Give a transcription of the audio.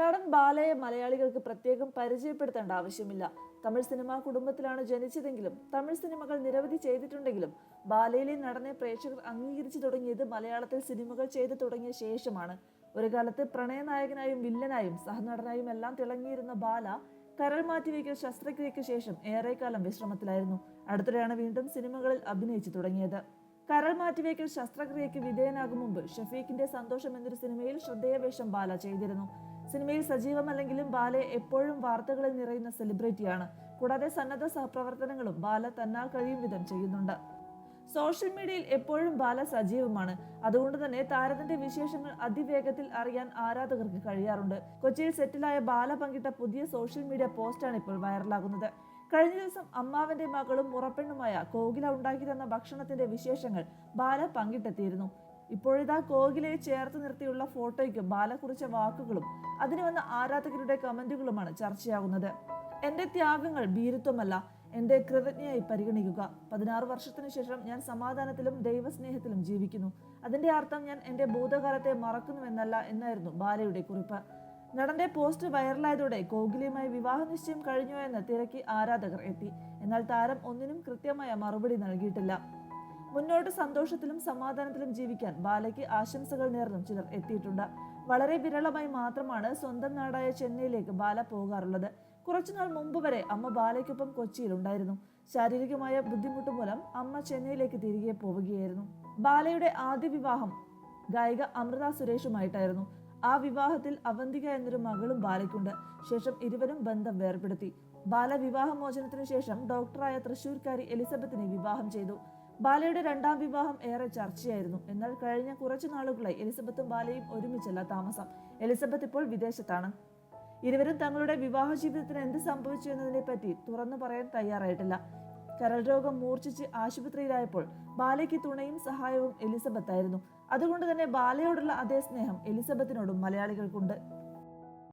നടൻ ബാലയെ മലയാളികൾക്ക് പ്രത്യേകം പരിചയപ്പെടുത്തേണ്ട ആവശ്യമില്ല. തമിഴ് സിനിമാ കുടുംബത്തിലാണ് ജനിച്ചതെങ്കിലും തമിഴ് സിനിമകൾ നിരവധി ചെയ്തിട്ടുണ്ടെങ്കിലും ബാലയിലെ നടനെ പ്രേക്ഷകർ അംഗീകരിച്ചു തുടങ്ങിയത് മലയാളത്തിൽ സിനിമകൾ ചെയ്തു തുടങ്ങിയ ശേഷമാണ്. ഒരു കാലത്ത് പ്രണയനായകനായും വില്ലനായും സഹനടനായും എല്ലാം തിളങ്ങിയിരുന്ന ബാല കരൾ മാറ്റിവെക്കൽ ശസ്ത്രക്രിയയ്ക്ക് ശേഷം ഏറെക്കാലം വിശ്രമത്തിലായിരുന്നു. അടുത്തിടെയാണ് വീണ്ടും സിനിമകളിൽ അഭിനയിച്ചു തുടങ്ങിയത്. കരൾ മാറ്റിവെക്കൽ ശസ്ത്രക്രിയയ്ക്ക് വിധേയനാകും മുമ്പ് ഷഫീഖിന്റെ സന്തോഷം എന്നൊരു സിനിമയിൽ ശ്രദ്ധേയവേഷം ബാല ചെയ്തിരുന്നു. സിനിമയിൽ സജീവമല്ലെങ്കിലും ബാലെ എപ്പോഴും വാർത്തകളിൽ നിറയുന്ന സെലിബ്രിറ്റിയാണ്. കൂടാതെ സന്നദ്ധ സഹപ്രവർത്തനങ്ങളും ബാല തന്നാൽ കഴിയും വിധം ചെയ്യുന്നുണ്ട്. സോഷ്യൽ മീഡിയയിൽ എപ്പോഴും ബാല സജീവമാണ്. അതുകൊണ്ട് തന്നെ താരത്തിന്റെ വിശേഷങ്ങൾ അതിവേഗത്തിൽ അറിയാൻ ആരാധകർക്ക് കഴിയാറുണ്ട്. കൊച്ചിയിൽ സെറ്റിലായ ബാല പങ്കിട്ട പുതിയ സോഷ്യൽ മീഡിയ പോസ്റ്റാണ് ഇപ്പോൾ വൈറലാകുന്നത്. കഴിഞ്ഞ ദിവസം അമ്മാവന്റെ മകളും മുറപ്പെണ്ണുമായ കോകില ഉണ്ടാക്കി തന്ന ഭക്ഷണത്തിന്റെ വിശേഷങ്ങൾ ബാല പങ്കിട്ടെത്തിയിരുന്നു. ഇപ്പോഴിതാ കോഹ്ലിയെ ചേർത്ത് നിർത്തിയുള്ള ഫോട്ടോയ്ക്ക് ബാല കുറിച്ച വാക്കുകളും അതിന് വന്ന ആരാധകരുടെ കമന്റുകളുമാണ് ചർച്ചയാകുന്നത്. എന്റെ ത്യാഗങ്ങൾ ഭീരുത്വമല്ല എന്റെ കൃതജ്ഞയായി പരിഗണിക്കുക. പതിനാറ് വർഷത്തിനു ശേഷം ഞാൻ സമാധാനത്തിലും ദൈവസ്നേഹത്തിലും ജീവിക്കുന്നു. അതിന്റെ അർത്ഥം ഞാൻ എന്റെ ഭൂതകാലത്തെ മറക്കുന്നുവെന്നല്ല എന്നായിരുന്നു ബാലയുടെ കുറിപ്പ്. നടന്റെ പോസ്റ്റ് വൈറലായതോടെ കോഹ്ലിയുമായി വിവാഹ നിശ്ചയം കഴിഞ്ഞോ എന്ന് തിരക്കി ആരാധകർ എത്തി. എന്നാൽ താരം ഒന്നിനും കൃത്യമായ മറുപടി നൽകിയിട്ടില്ല. മുന്നോട്ട് സന്തോഷത്തിലും സമാധാനത്തിലും ജീവിക്കാൻ ബാലയ്ക്ക് ആശംസകൾ നേർന്നും ചിലർ എത്തിയിട്ടുണ്ട്. വളരെ വിരളമായി മാത്രമാണ് സ്വന്തം നാടായ ചെന്നൈയിലേക്ക് ബാല പോകാറുള്ളത്. കുറച്ചുനാൾ മുമ്പ് വരെ അമ്മ ബാലയ്ക്കൊപ്പം കൊച്ചിയിലുണ്ടായിരുന്നു ശാരീരികമായ ബുദ്ധിമുട്ട് മൂലം അമ്മ ചെന്നൈയിലേക്ക് തിരികെ പോവുകയായിരുന്നു. ബാലയുടെ ആദ്യ വിവാഹം ഗായിക അമൃത സുരേഷുമായിട്ടായിരുന്നു. ആ വിവാഹത്തിൽ അവന്തിക എന്നൊരു മകളും ബാലയ്ക്കുണ്ട്. ശേഷം ഇരുവരും ബന്ധം വേർപെടുത്തി. ബാല വിവാഹമോചനത്തിനു ശേഷം ഡോക്ടറായ തൃശൂർക്കാരി എലിസബത്തിനെ വിവാഹം ചെയ്തു. ബാലയുടെ രണ്ടാം വിവാഹം ഏറെ ചർച്ചയായിരുന്നു. എന്നാൽ കഴിഞ്ഞ കുറച്ചു നാളുകളായി എലിസബത്തും ബാലയും ഒരുമിച്ചല്ല താമസം. എലിസബത്ത് ഇപ്പോൾ വിദേശത്താണ്. ഇരുവരും തങ്ങളുടെ വിവാഹ ജീവിതത്തിന് എന്ത് സംഭവിച്ചു എന്നതിനെ പറ്റി തുറന്നു പറയാൻ തയ്യാറായിട്ടില്ല. കരൾ രോഗം മൂർച്ഛിച്ച് ആശുപത്രിയിലായപ്പോൾ ബാലയ്ക്ക് തുണയും സഹായവും എലിസബത്തായിരുന്നു. അതുകൊണ്ട് തന്നെ ബാലയോടുള്ള അതേ സ്നേഹം എലിസബത്തിനോടും മലയാളികൾക്കുണ്ട്.